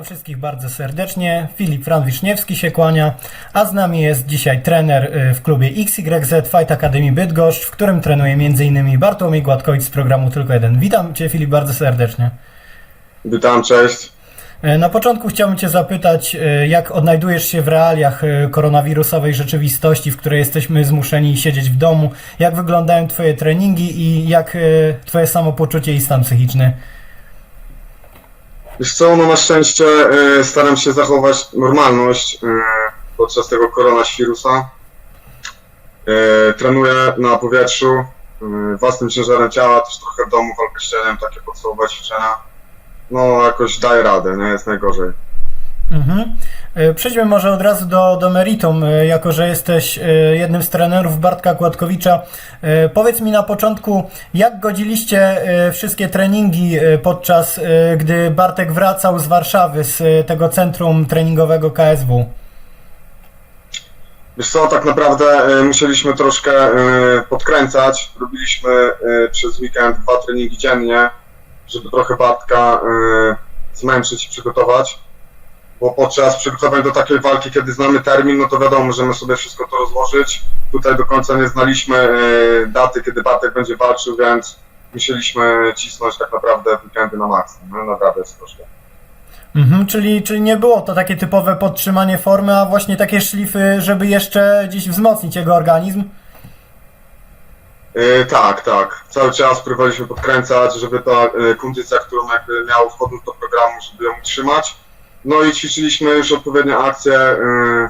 Witam wszystkich bardzo serdecznie. Filip Franwiszniewski się kłania, a z nami jest dzisiaj trener y, w klubie XYZ Fight Academy Bydgoszcz, w którym trenuje m.in. Bartłomiej Gładkowicz z programu Tylko Jeden. Witam Cię Filip bardzo serdecznie. Witam, cześć. Y, Na początku chciałbym Cię zapytać, y, jak odnajdujesz się w realiach koronawirusowej rzeczywistości, w której jesteśmy zmuszeni siedzieć w domu? Jak wyglądają Twoje treningi i jak Twoje samopoczucie i stan psychiczny? Wiesz co, no na szczęście e, staram się zachować normalność e, podczas tego koronawirusa. E, trenuję na powietrzu, e, własnym ciężarem ciała, też trochę w domu walkę z cieniem, takie podstawowe ćwiczenia. No jakoś daję radę, nie jest najgorzej. Mhm. E, Przejdźmy może od razu do, do meritum, e, jako że jesteś e, jednym z trenerów Bartka Kładkowicza. Powiedz mi na początku, jak godziliście wszystkie treningi podczas gdy Bartek wracał z Warszawy, z tego centrum treningowego KSW? Wiesz co, tak naprawdę musieliśmy troszkę podkręcać. Robiliśmy przez weekend dwa treningi dziennie, żeby trochę Bartka zmęczyć i przygotować. Bo podczas przygotowań do takiej walki, kiedy znamy termin, no to wiadomo, możemy sobie wszystko to rozłożyć. Tutaj do końca nie znaliśmy e, daty, kiedy Bartek będzie walczył, więc musieliśmy cisnąć tak naprawdę weekendy na maksimum. No, naprawdę jest troszkę. Mhm, czyli, czyli nie było to takie typowe podtrzymanie formy, a właśnie takie szlify, żeby jeszcze gdzieś wzmocnić jego organizm? Yy, tak, tak. Cały czas próbowaliśmy podkręcać, żeby ta yy, kondycja, którą jakby miał wchodząc do programu, żeby ją utrzymać. No i ćwiczyliśmy już odpowiednie akcje yy,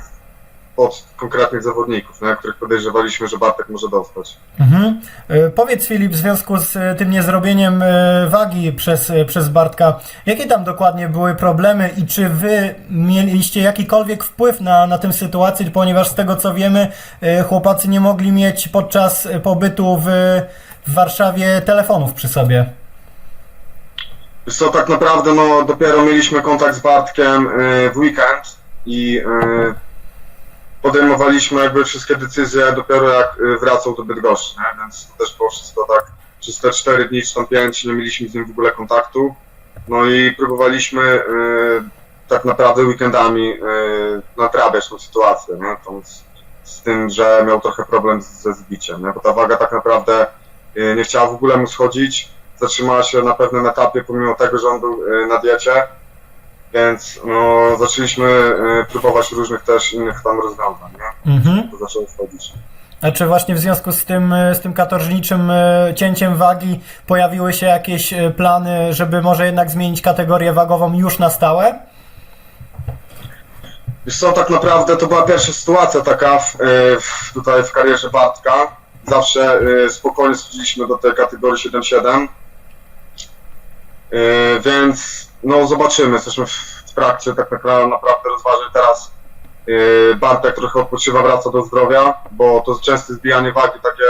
pod konkretnych zawodników, na których podejrzewaliśmy, że Bartek może dostać. Mhm. E, Powiedz Filip, w związku z e, tym niezrobieniem e, wagi przez, e, przez Bartka, jakie tam dokładnie były problemy i czy wy mieliście jakikolwiek wpływ na, na tę sytuację, ponieważ z tego co wiemy, e, chłopacy nie mogli mieć podczas e, pobytu w, w Warszawie telefonów przy sobie. Wiesz co, tak naprawdę no, dopiero mieliśmy kontakt z Bartkiem yy, w weekend i yy, podejmowaliśmy jakby wszystkie decyzje dopiero jak yy, wracał do Bydgoszczy, nie? więc to też było wszystko tak przez te 4 dni czy tam 5 nie mieliśmy z nim w ogóle kontaktu. No i próbowaliśmy tak naprawdę weekendami natrabiać tą sytuację, nie? Tą, z, z tym, że miał trochę problem ze zbiciem, nie? bo ta waga tak naprawdę nie chciała w ogóle mu schodzić zatrzymała się na pewnym etapie, pomimo tego, że on był y, na diecie, więc no, zaczęliśmy y, próbować różnych też innych tam rozwiązań, nie? Mhm. To zaczęło wchodzić. A czy właśnie w związku z tym, e, z tym katorżniczym e, cięciem wagi pojawiły się jakieś e, plany, żeby może jednak zmienić kategorię wagową już na stałe? Wiesz co, tak naprawdę to była pierwsza sytuacja taka w, w, tutaj w karierze Bartka. Zawsze spokojnie schodziliśmy do tej kategorii 7-7. Y, więc no zobaczymy, jesteśmy w, trakcie tak naprawdę, rozważań teraz. y, Bartek trochę odpoczywa, wraca do zdrowia, bo to częste zbijanie wagi takie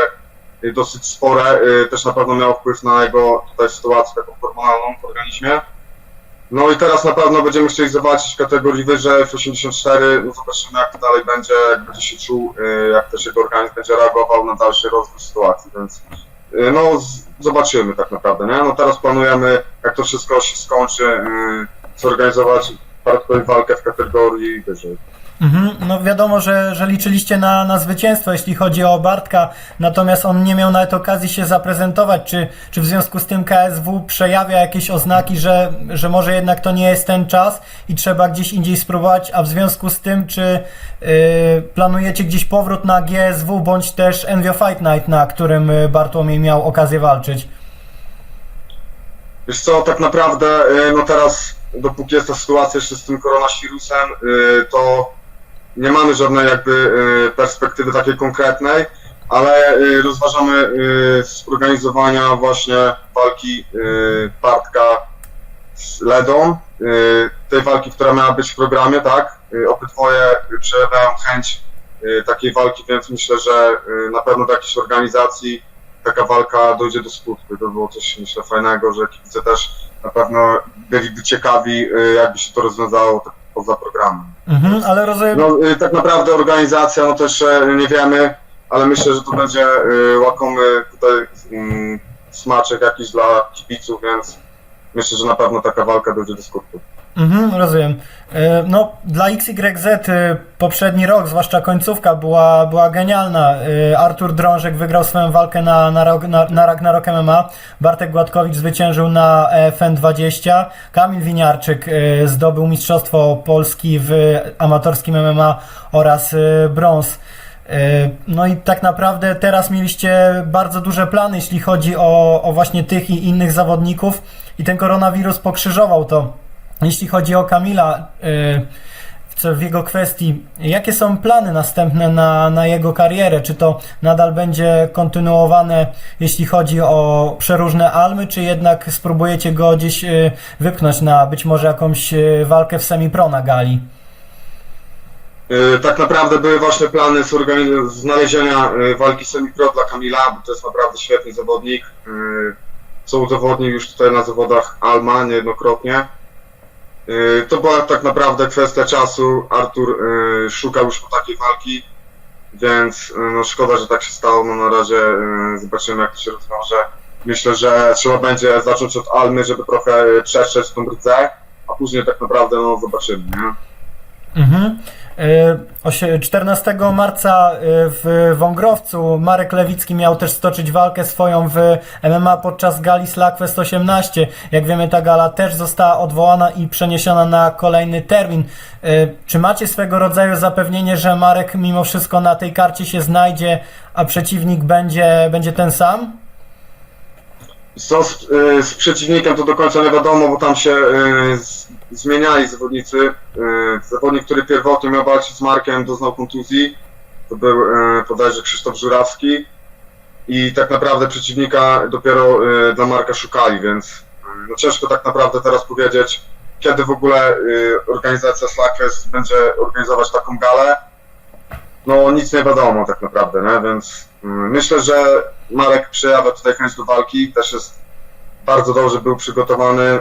y, dosyć spore też na pewno miało wpływ na jego tutaj sytuację taką hormonalną w organizmie. No i teraz na pewno będziemy chcieli zobaczyć w kategorii wyżej, w 84, no zobaczymy jak to dalej będzie, jak będzie się czuł, jak też jego organizm będzie reagował na dalszy rozwój sytuacji, więc no z, zobaczymy tak naprawdę, nie? No teraz planujemy, jak to wszystko się skończy, y, zorganizować walkę w kategorii wyżej. Mhm, no wiadomo, że, że liczyliście na, na zwycięstwo, jeśli chodzi o Bartka, natomiast on nie miał nawet okazji się zaprezentować. Czy, czy w związku z tym KSW przejawia jakieś oznaki, że, że może jednak to nie jest ten czas i trzeba gdzieś indziej spróbować, a w związku z tym, czy yy, planujecie gdzieś powrót na GSW bądź też Envio Fight Night, na którym y, Bartłomiej miał okazję walczyć? Wiesz co, tak naprawdę, y, no teraz, dopóki jest ta sytuacja jeszcze z tym koronawirusem, y, to nie mamy żadnej jakby y, perspektywy takiej konkretnej, ale y, rozważamy y, zorganizowania właśnie walki Bartka z Ledą, tej walki, która miała być w programie, tak? Obydwoje przejawiają chęć takiej walki, więc myślę, że na pewno do jakiejś organizacji taka walka dojdzie do skutku. To było coś, myślę, fajnego, że kibice też na pewno byliby ciekawi, jakby się to rozwiązało tak poza programem. Mhm, ale rozumiem. No, y, tak naprawdę organizacja, no też e, nie wiemy, ale myślę, że to będzie y, łakomy tutaj y, smaczek jakiś dla kibiców, więc myślę, że na pewno taka walka dojdzie do skutku. Mhm, rozumiem. E, No, dla XYZ y, poprzedni rok, zwłaszcza końcówka, była, była genialna. Y, Artur Drążek wygrał swoją walkę na, na, na, na Ragnarok MMA. Bartek Gładkowicz zwyciężył na EFN 20. Kamil Winiarczyk zdobył Mistrzostwo Polski w amatorskim MMA oraz brąz. No i tak naprawdę teraz mieliście bardzo duże plany, jeśli chodzi o, o właśnie tych i innych zawodników i ten koronawirus pokrzyżował to. Jeśli chodzi o Kamila, y, co w jego kwestii, jakie są plany następne na, na jego karierę? Czy to nadal będzie kontynuowane, jeśli chodzi o przeróżne almy, czy jednak spróbujecie go gdzieś y, wypchnąć na być może jakąś y, walkę w semi-pro na gali? Tak naprawdę były właśnie plany znalezienia walki semi-pro dla Kamila, bo to jest naprawdę świetny zawodnik, co udowodnił już tutaj na zawodach Alma niejednokrotnie. Y, To była tak naprawdę kwestia czasu. Artur y, szukał już takiej walki, więc y, no szkoda, że tak się stało. No na razie zobaczymy jak to się rozwiąże. Myślę, że trzeba będzie zacząć od Almy, żeby trochę przestrzec tą rdzę, a później tak naprawdę no zobaczymy, nie? Mhm. Y, osie- 14 marca y, w Wągrowcu Marek Lewicki miał też stoczyć walkę swoją w MMA podczas gali Slackfest 18. Jak wiemy, ta gala też została odwołana i przeniesiona na kolejny termin. Y, Czy macie swego rodzaju zapewnienie, że Marek mimo wszystko na tej karcie się znajdzie, a przeciwnik będzie, będzie ten sam? Co z, z przeciwnikiem to do końca nie wiadomo, bo tam się zmieniali zawodnicy. Y, zawodnik, który pierwotnie miał walczyć z Markiem, doznał kontuzji. To był y, bodajże Krzysztof Żurawski. I tak naprawdę przeciwnika dopiero y, dla Marka szukali, więc no ciężko tak naprawdę teraz powiedzieć, kiedy w ogóle organizacja Slackfest będzie organizować taką galę. No nic nie wiadomo tak naprawdę, nie? więc y, myślę, że Marek przejawia tutaj chęć do walki, też jest bardzo dobrze był przygotowany,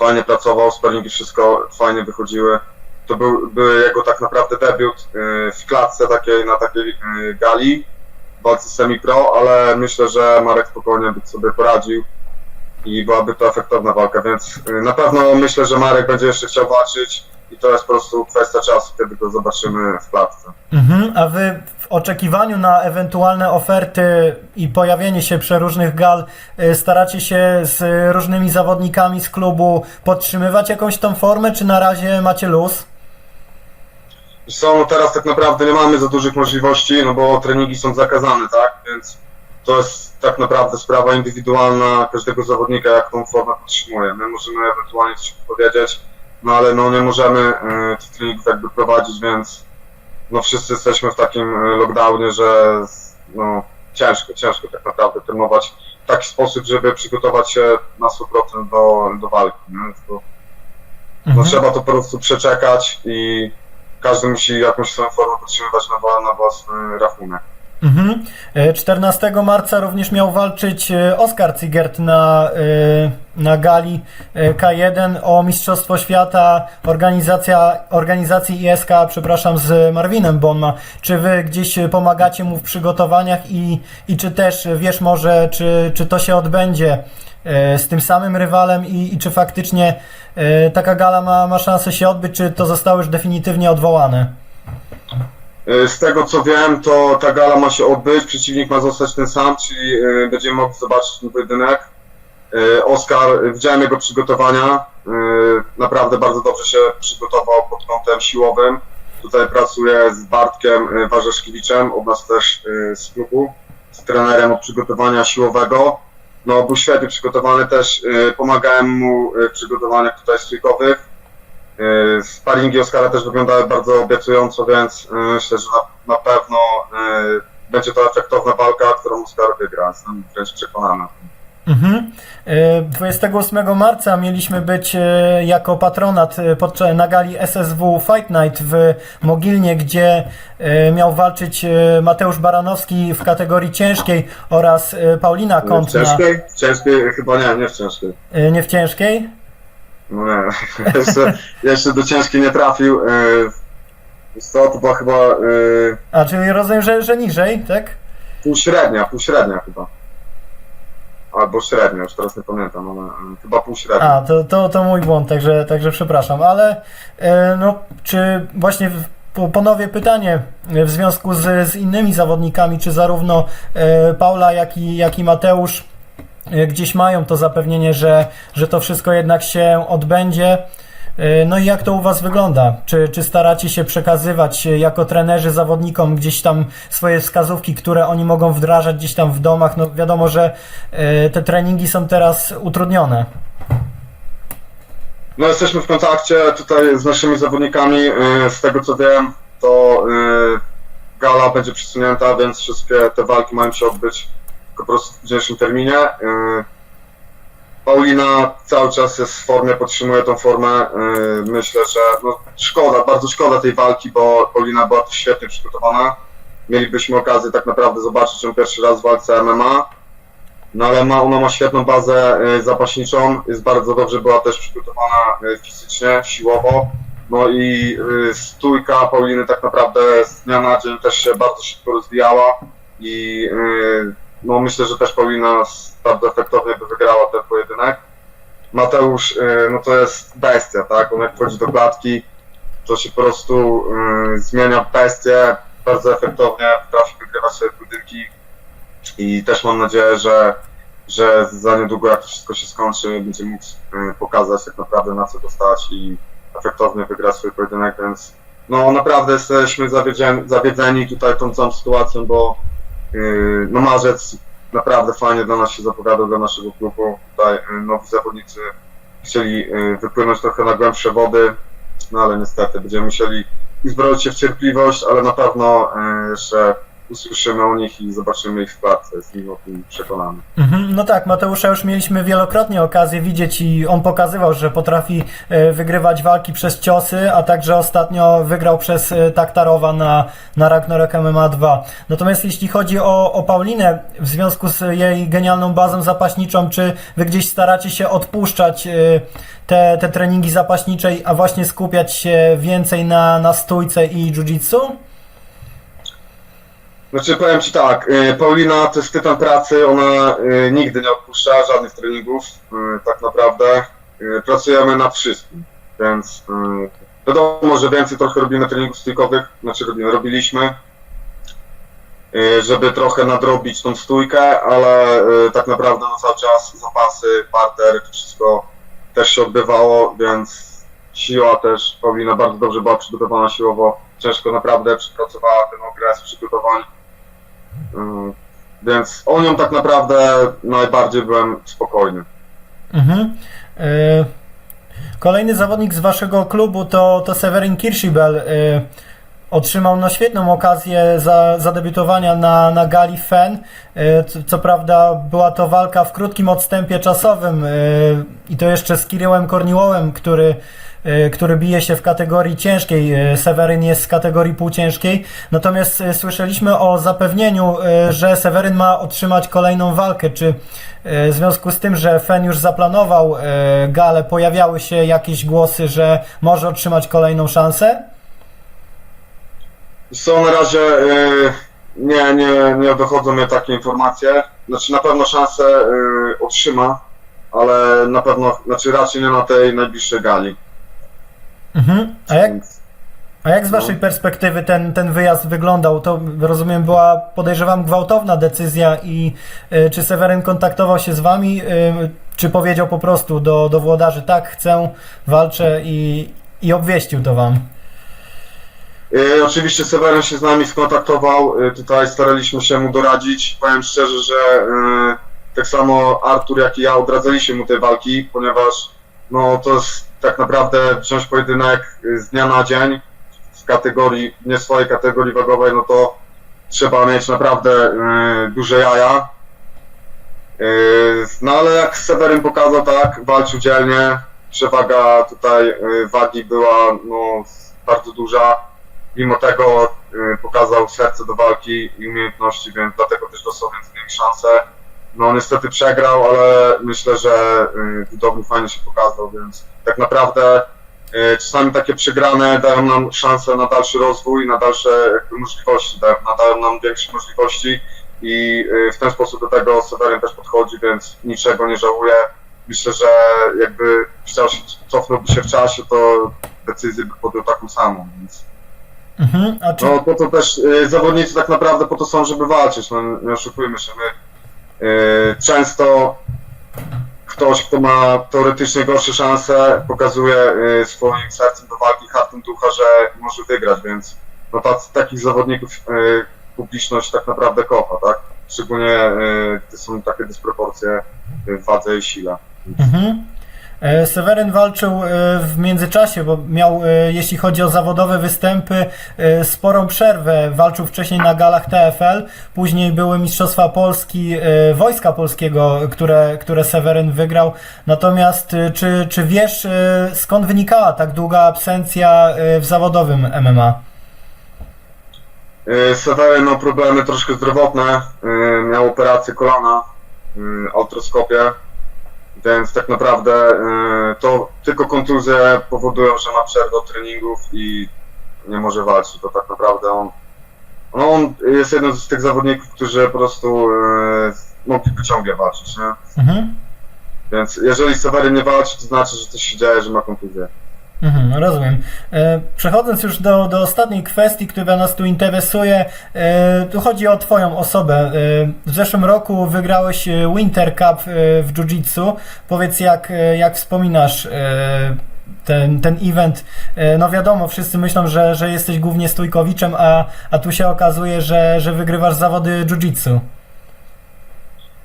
fajnie pracował, sparingi wszystko fajnie wychodziły. To był, był jego tak naprawdę debiut y, w klatce takiej, na takiej y, gali, w walce semi-pro, ale myślę, że Marek spokojnie by sobie poradził i byłaby to efektowna walka, więc y, na pewno myślę, że Marek będzie jeszcze chciał walczyć i to jest po prostu kwestia czasu, kiedy go zobaczymy w klatce. Mhm, a wy oczekiwaniu na ewentualne oferty i pojawienie się przeróżnych gal y, staracie się z różnymi zawodnikami z klubu podtrzymywać jakąś tą formę, czy na razie macie luz? Są, teraz tak naprawdę nie mamy za dużych możliwości, no bo treningi są zakazane, tak? Więc to jest tak naprawdę sprawa indywidualna każdego zawodnika, jak tą formę podtrzymuje. My możemy ewentualnie coś powiedzieć, no ale no nie możemy e, tych treningów jakby prowadzić, więc no wszyscy jesteśmy w takim e, lockdownie, że no ciężko, ciężko tak naprawdę trenować w taki sposób, żeby przygotować się na 100% do, do walki? To, no Mhm. trzeba to po prostu przeczekać i każdy musi jakąś swoją formę podtrzymywać na, na własny rachunek. Mhm. Y, 14 marca również miał walczyć y, Oskar Cigert na, y, na gali y, K1 o Mistrzostwo Świata organizacja, organizacji ISK, przepraszam, z Marwinem Bonma. Czy wy gdzieś pomagacie mu w przygotowaniach i, i czy też wiesz może, czy, czy to się odbędzie z tym samym rywalem i, i czy faktycznie taka gala ma, ma szansę się odbyć, czy to zostało już definitywnie odwołane? Y, Z tego co wiem, to ta gala ma się odbyć, przeciwnik ma zostać ten sam, czyli y, będziemy mogli zobaczyć ten pojedynek. Y, Oskar, widziałem jego przygotowania, naprawdę bardzo dobrze się przygotował pod kątem siłowym. Tutaj pracuje z Bartkiem Warzeszkiewiczem, od nas też z klubu, z trenerem od przygotowania siłowego. No, był świetnie przygotowany też, pomagałem mu w przygotowaniach tutaj stójkowych. Yy, Sparingi Oskara też wyglądały bardzo obiecująco, więc yy, myślę, że na, na pewno yy, będzie to efektowna walka, którą Oskar wygra. Jestem wręcz przekonany. Mhm. Y, 28 marca mieliśmy być jako patronat podczas na gali SSW Fight Night w Mogilnie, gdzie miał walczyć Mateusz Baranowski w kategorii ciężkiej oraz Paulina W Kątna. ciężkiej? W ciężkiej? Chyba nie, nie w ciężkiej. Nie w ciężkiej? No nie, jeszcze, jeszcze do ciężkiej nie trafił. Wiesz co, to była chyba yy, A czyli rozumiem, że, że niżej, tak? półśrednia, półśrednia chyba. albo średnio, już teraz nie pamiętam, ale e, chyba półśrednio. A, to, to, to mój błąd, także, także przepraszam, ale e, no, czy właśnie w- po- ponownie pytanie e, w związku z, z innymi zawodnikami, czy zarówno e, Paula, jak i, jak i Mateusz e, gdzieś mają to zapewnienie, że, że to wszystko jednak się odbędzie. E, No i jak to u Was wygląda? Czy, czy staracie się przekazywać e, jako trenerzy zawodnikom gdzieś tam swoje wskazówki, które oni mogą wdrażać gdzieś tam w domach? No wiadomo, że e, te treningi są teraz utrudnione. No jesteśmy w kontakcie tutaj z naszymi zawodnikami. y, Z tego co wiem, to y, gala będzie przesunięta, więc wszystkie te walki mają się odbyć po prostu w późniejszym terminie. Y, Paulina cały czas jest w formie, podtrzymuje tą formę. Y, Myślę, że no, szkoda, bardzo szkoda tej walki, bo Paulina była tu świetnie przygotowana. Mielibyśmy okazję tak naprawdę zobaczyć ją pierwszy raz w walce MMA. No ale ma, ona ma świetną bazę y, zapaśniczą, jest bardzo dobrze była też przygotowana fizycznie, siłowo. No i stójka Pauliny tak naprawdę z dnia na dzień też się bardzo szybko rozwijała i no myślę, że też s- bardzo efektownie by wygrała ten pojedynek. Mateusz, y, no to jest bestia, tak? On jak wchodzi do klatki, to się po prostu y, zmienia bestię, bardzo efektownie potrafi wygrywać sobie pojedynki i też mam nadzieję, że, że za niedługo jak to wszystko się skończy, będzie mógł y, pokazać tak naprawdę na co dostać i efektownie wygrać swój pojedynek, więc no naprawdę jesteśmy zawiedzeni, zawiedzeni tutaj tą całą sytuacją, bo no marzec naprawdę fajnie dla nas się zapowiadał, dla naszego klubu. Tutaj yy, nowi zawodnicy chcieli yy, wypłynąć trochę na głębsze wody, no ale niestety będziemy musieli uzbroić się w cierpliwość, ale na pewno yy, jeszcze usłyszymy o nich i zobaczymy ich w klatce, jestem o tym przekonany. Mhm, No tak, Mateusza już mieliśmy wielokrotnie okazję widzieć i on pokazywał, że potrafi e, wygrywać walki przez ciosy, a także ostatnio wygrał przez e, Taktarowa na, na Ragnarok MMA 2. Natomiast jeśli chodzi o, o Paulinę, w związku z jej genialną bazą zapaśniczą, czy wy gdzieś staracie się odpuszczać e, te, te treningi zapaśniczej, a właśnie skupiać się więcej na, na stójce i jiu-jitsu? Znaczy powiem Ci tak, y, Paulina to jest tytan pracy, ona y, nigdy nie odpuszcza żadnych treningów, y, tak naprawdę. Pracujemy nad wszystkim, więc wiadomo, że więcej trochę robimy treningów stójkowych, znaczy robimy, robiliśmy, żeby trochę nadrobić tą stójkę, ale tak naprawdę no, cały czas zapasy, parter, wszystko też się odbywało, więc siła też, Paulina bardzo dobrze była przygotowana siłowo, ciężko naprawdę przepracowała ten okres przygotowań. Mm, Więc o nią tak naprawdę najbardziej byłem spokojny. Mhm. E, Kolejny zawodnik z waszego klubu to, to Severin Kirschibel. Otrzymał no, świetną okazję za, zadebiutowania na, na gali FEN. E, Co, co prawda była to walka w krótkim odstępie czasowym e, i to jeszcze z Kirillem Korniłowem, który, e, który bije się w kategorii ciężkiej. Seweryn jest z kategorii półciężkiej. Natomiast słyszeliśmy o zapewnieniu, że Seweryn ma otrzymać kolejną walkę. Czy w związku z tym, że FEN już zaplanował galę, pojawiały się jakieś głosy, że może otrzymać kolejną szansę? Są na razie, y, nie, nie, nie dochodzą mnie takie informacje. Znaczy na pewno szansę y, otrzyma, ale na pewno, znaczy raczej nie na tej najbliższej gali. Mhm. A jak, a jak z No. waszej perspektywy ten, ten wyjazd wyglądał? To rozumiem była, podejrzewam, gwałtowna decyzja i y, czy Seweryn kontaktował się z wami, y, czy powiedział po prostu do, do włodarzy, tak, chcę, walczę i, i obwieścił to wam? Y, Oczywiście Seweryn się z nami skontaktował, y, tutaj staraliśmy się mu doradzić. Powiem szczerze, że y, tak samo Artur jak i ja odradzaliśmy mu tej walki, ponieważ no to jest tak naprawdę wziąć pojedynek z dnia na dzień w kategorii, nie swojej kategorii wagowej, no to trzeba mieć naprawdę duże jaja. No ale jak Seweryn pokazał, tak, walczył dzielnie, przewaga tutaj wagi była no, bardzo duża mimo tego y, pokazał serce do walki i umiejętności, więc dlatego też dostał więc mniej szansę. No niestety przegrał, ale myślę, że y, budownik fajnie się pokazał, więc tak naprawdę y, czasami takie przegrane dają nam szansę na dalszy rozwój, na dalsze możliwości, dają, dają nam większe możliwości i w ten sposób do tego Seweryn też podchodzi, więc niczego nie żałuje. Myślę, że jakby chciał się, cofnąłby się w czasie, to decyzję by podjął taką samą, więc Mhm. A czy, no po to też y, zawodnicy tak naprawdę po to są, żeby walczyć, no nie oszukujmy się, my y, często ktoś, kto ma teoretycznie gorsze szanse, pokazuje y, swoim sercem do walki, hartem ducha, że może wygrać, więc no tac, takich zawodników y, publiczność tak naprawdę kocha, tak? Szczególnie y, gdy są takie dysproporcje w wadze i sile. Mhm. E, Seweryn walczył e, w międzyczasie, bo miał, e, jeśli chodzi o zawodowe występy, sporą przerwę. Walczył wcześniej na galach TFL, później były Mistrzostwa Polski, Wojska Polskiego, które, które Seweryn wygrał. Natomiast czy, czy wiesz, skąd wynikała tak długa absencja w zawodowym MMA? Seweryn miał problemy troszkę zdrowotne, miał operację kolana, y, artroskopię, więc tak naprawdę y, to tylko kontuzje powodują, że ma przerwę od treningów i nie może walczyć, to tak naprawdę on, no on jest jednym z tych zawodników, którzy po prostu y, mogliby ciągle walczyć, nie? Mhm. Więc jeżeli Seweryn nie walczy, to znaczy, że coś się dzieje, że ma kontuzję. Mhm, rozumiem. E, Przechodząc już do, do ostatniej kwestii, która nas tu interesuje, e, tu chodzi o Twoją osobę. E, W zeszłym roku wygrałeś Winter Cup w Jiu-Jitsu. Powiedz, jak, jak wspominasz ten, ten event? No wiadomo, wszyscy myślą, że, że jesteś głównie stójkowiczem, a, a tu się okazuje, że, że wygrywasz zawody Jiu-Jitsu.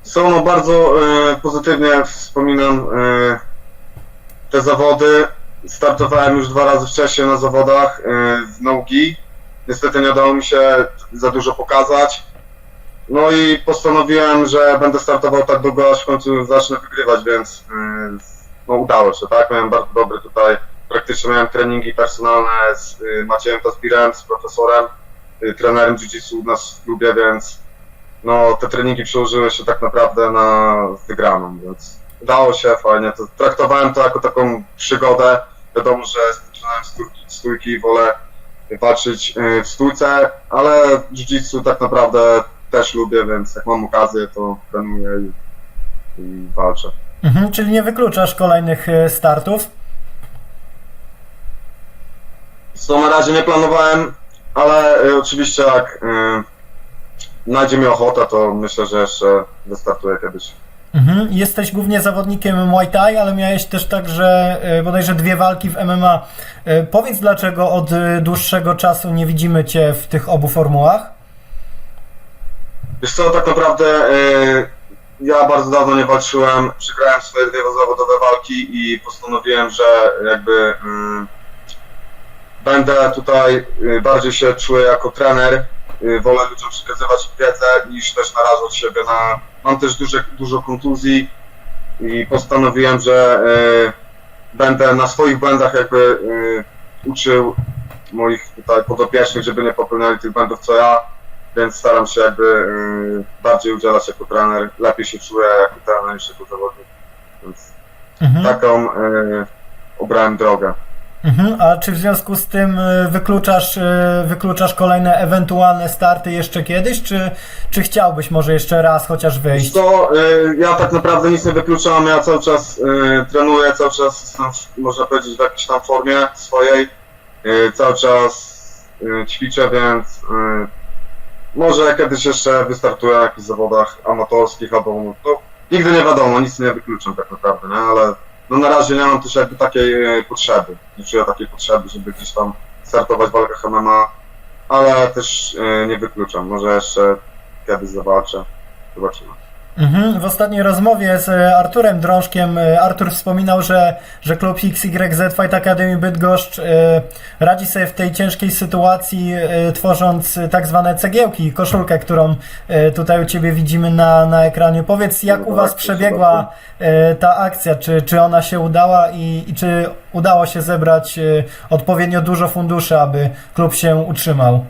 Są no bardzo e, pozytywnie wspominam e, te zawody. Startowałem już dwa razy wcześniej na zawodach e, w nogi. Niestety nie udało mi się za dużo pokazać. No i postanowiłem, że będę startował tak długo, aż w końcu zacznę wygrywać, więc e, no udało się, tak? Miałem bardzo dobry tutaj, praktycznie miałem treningi personalne z e, Maciejem Tasbirem, z profesorem, trenerem jiu-jitsu u nas w klubie, więc no te treningi przełożyły się tak naprawdę na wygraną, więc udało się, fajnie. To, traktowałem to jako taką przygodę. Wiadomo, że zaczynałem z stójki, i wolę walczyć y, w stójce, ale jiu-jitsu tak naprawdę też lubię, więc jak mam okazję, to trenuję i, i walczę. Mhm, czyli nie wykluczasz kolejnych e, startów? Co na razie nie planowałem, ale y, oczywiście jak y, znajdzie mi ochota, to myślę, że jeszcze wystartuję kiedyś. Mhm. Jesteś głównie zawodnikiem Muay Thai, ale miałeś też także e, bodajże dwie walki w MMA. E, Powiedz, dlaczego od e, dłuższego czasu nie widzimy Cię w tych obu formułach? Wiesz co, tak naprawdę ja bardzo dawno nie walczyłem, przegrałem swoje dwie zawodowe walki i postanowiłem, że jakby y, będę tutaj bardziej się czuję jako trener, wolę ludziom przekazywać wiedzę niż też narażać siebie na... Mam też duże, dużo kontuzji i postanowiłem, że y, będę na swoich błędach jakby y, uczył moich tutaj podopiecznych, żeby nie popełniali tych błędów co ja więc staram się jakby y, bardziej udzielać jako trener, lepiej się czuję jako trener niż jako zawodnik, więc Mhm. taką obrałem drogę. Mhm. A czy w związku z tym e, wykluczasz, e, wykluczasz kolejne ewentualne starty jeszcze kiedyś, czy, czy chciałbyś może jeszcze raz chociaż wyjść? co, y, ja tak naprawdę nic nie wykluczam, ja cały czas trenuję, cały czas jestem, w- można powiedzieć, w jakiejś tam formie swojej, cały czas ćwiczę, więc może kiedyś jeszcze wystartuję na jakichś zawodach amatorskich albo, no, nigdy nie wiadomo, nic nie wykluczam tak naprawdę, nie? ale no na razie nie mam też jakby takiej y, potrzeby, nie czuję takiej potrzeby, żeby gdzieś tam startować w walkach MMA, ale też y, nie wykluczam, może jeszcze kiedyś zawalczę, zobaczymy. Mhm. W ostatniej rozmowie z e, Arturem Drążkiem e, Artur wspominał, że, że klub XYZ Fight Academy Bydgoszcz e, radzi sobie w tej ciężkiej sytuacji, tworząc tak zwane cegiełki, koszulkę, którą tutaj u Ciebie widzimy na, na ekranie. Powiedz, jak u Was przebiegła ta akcja? Czy, czy ona się udała i, i czy udało się zebrać odpowiednio dużo funduszy, aby klub się utrzymał?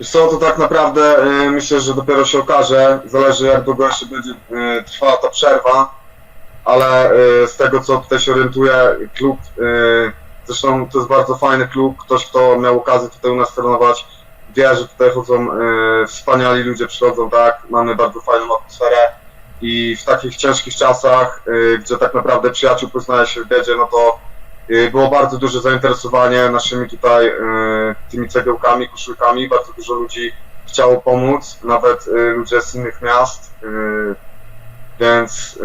Wiesz co, to tak naprawdę y, myślę, że dopiero się okaże, zależy jak długo jeszcze będzie y, trwała ta przerwa, ale y, z tego co tutaj się orientuję, klub, zresztą to jest bardzo fajny klub, ktoś kto miał okazję tutaj u nas trenować, wie, że tutaj chodzą wspaniali ludzie, przychodzą, tak, mamy bardzo fajną atmosferę i w takich ciężkich czasach, gdzie tak naprawdę przyjaciół poznaje się w biedzie, no to było bardzo duże zainteresowanie naszymi tutaj e, tymi cegiełkami, koszulkami, bardzo dużo ludzi chciało pomóc, nawet e, ludzie z innych miast, więc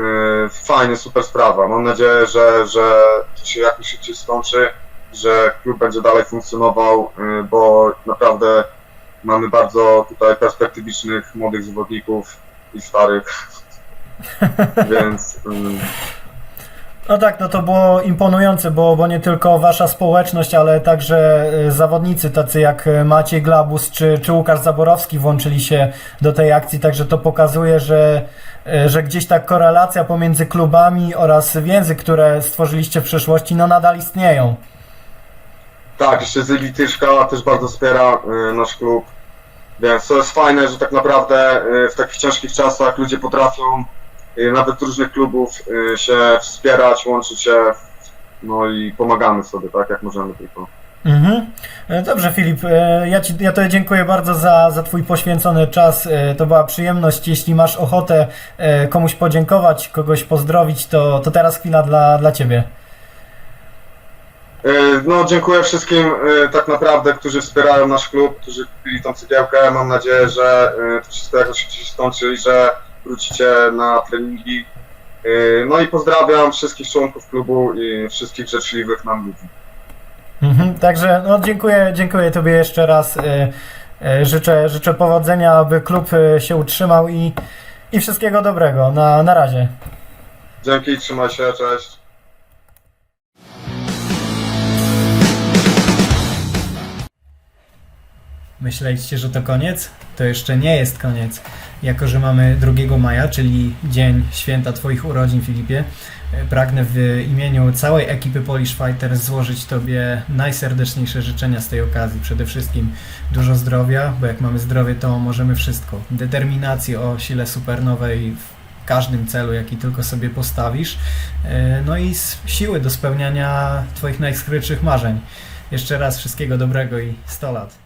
fajnie, super sprawa. Mam nadzieję, że, że to się jakoś szybciej skończy, że klub będzie dalej funkcjonował, bo naprawdę mamy bardzo tutaj perspektywicznych młodych zawodników i starych. Więc No tak, no to było imponujące, bo, bo nie tylko wasza społeczność, ale także e, zawodnicy tacy jak e, Maciej Glabus czy, czy Łukasz Zaborowski włączyli się do tej akcji, także to pokazuje, że, e, że gdzieś ta korelacja pomiędzy klubami oraz więzy, które stworzyliście w przeszłości, no nadal istnieją. tak, jeszcze Zygi Tyszka też bardzo wspiera nasz klub. Więc to jest fajne, że tak naprawdę w takich ciężkich czasach ludzie potrafią nawet różnych klubów e, się wspierać, łączyć się, no i pomagamy sobie, tak jak możemy tylko. Mhm. E, Dobrze, Filip, e, ja, ci, ja Tobie dziękuję bardzo za, za Twój poświęcony czas. E, To była przyjemność. Jeśli masz ochotę komuś podziękować, kogoś pozdrowić, to, to teraz chwila dla, dla Ciebie. No, dziękuję wszystkim tak naprawdę, którzy wspierają nasz klub, którzy kupili tą cegiełkę. Mam nadzieję, że to wszystko jakoś się skończy i że wrócicie na treningi. E, No i pozdrawiam wszystkich członków klubu i wszystkich życzliwych nam ludzi. Mhm. Także no, dziękuję, dziękuję Tobie jeszcze raz. E, e, Życzę, życzę powodzenia, aby klub się utrzymał i, i wszystkiego dobrego. Na, na razie. Dzięki, trzymaj się, cześć. Myśleliście, że to koniec? To jeszcze nie jest koniec. Jako, że mamy 2 maja, czyli dzień święta Twoich urodzin, Filipie, e, pragnę w imieniu całej ekipy Polish Fighters złożyć Tobie najserdeczniejsze życzenia z tej okazji. Przede wszystkim dużo zdrowia, bo jak mamy zdrowie, to możemy wszystko. Determinacji o sile supernowej w każdym celu, jaki tylko sobie postawisz. E, No i siły do spełniania Twoich najskrytszych marzeń. Jeszcze raz wszystkiego dobrego i 100 lat.